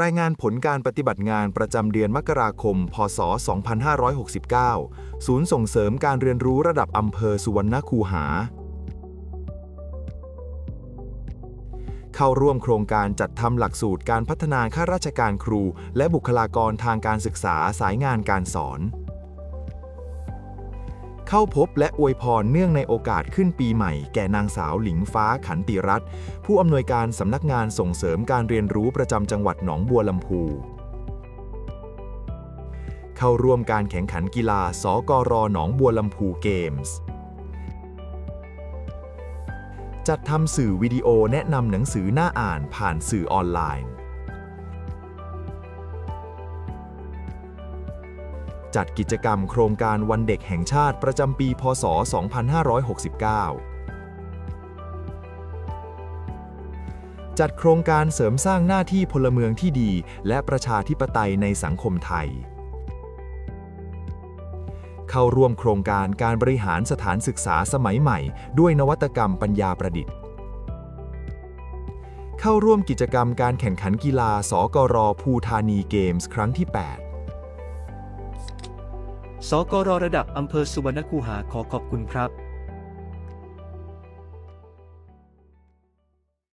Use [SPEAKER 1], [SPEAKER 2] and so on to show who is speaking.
[SPEAKER 1] รายงานผลการปฏิบัติงานประจำเดือนมกราคม พศ 2569 ศูนย์ส่งเสริมการเรียนรู้ระดับอำเภอสุวรรณคูหา เข้าร่วมโครงการจัดทำหลักสูตรการพัฒนาข้าราชการครู และบุคลากรทางการศึกษาสายงานการสอน เข้าพบและอวยพรเนื่องในโอกาสขึ้นปีใหม่ แก่นางสาวหลิงฟ้าขันติรัตน์ผู้อำนวยการสำนักงานส่งเสริมการเรียนรู้ประจำจังหวัดหนองบัวลำพูเข้าร่วมการแข่งขันกีฬาสกรหนองบัวลำพูเกมส์จัดทำสื่อวิดีโอแนะนำหนังสือหน้าอ่านผ่านสื่อออนไลน์ จัดกิจกรรมโครงการวันเด็กแห่งชาติประจำปี พศ 2569 จัดโครงการเสริมสร้างหน้าที่พลเมืองที่ดี และประชาธิปไตยในสังคมไทย เข้าร่วมโครงการการบริหารสถานศึกษาสมัยใหม่ ด้วยนวัตกรรมปัญญาประดิษฐ์เข้าร่วมกิจกรรมการแข่งขันกีฬา สกรภูธานีเกมส์ ครั้งที่ 8
[SPEAKER 2] สกรระดับอำเภอสุวรรณคูหาขอขอบคุณครับ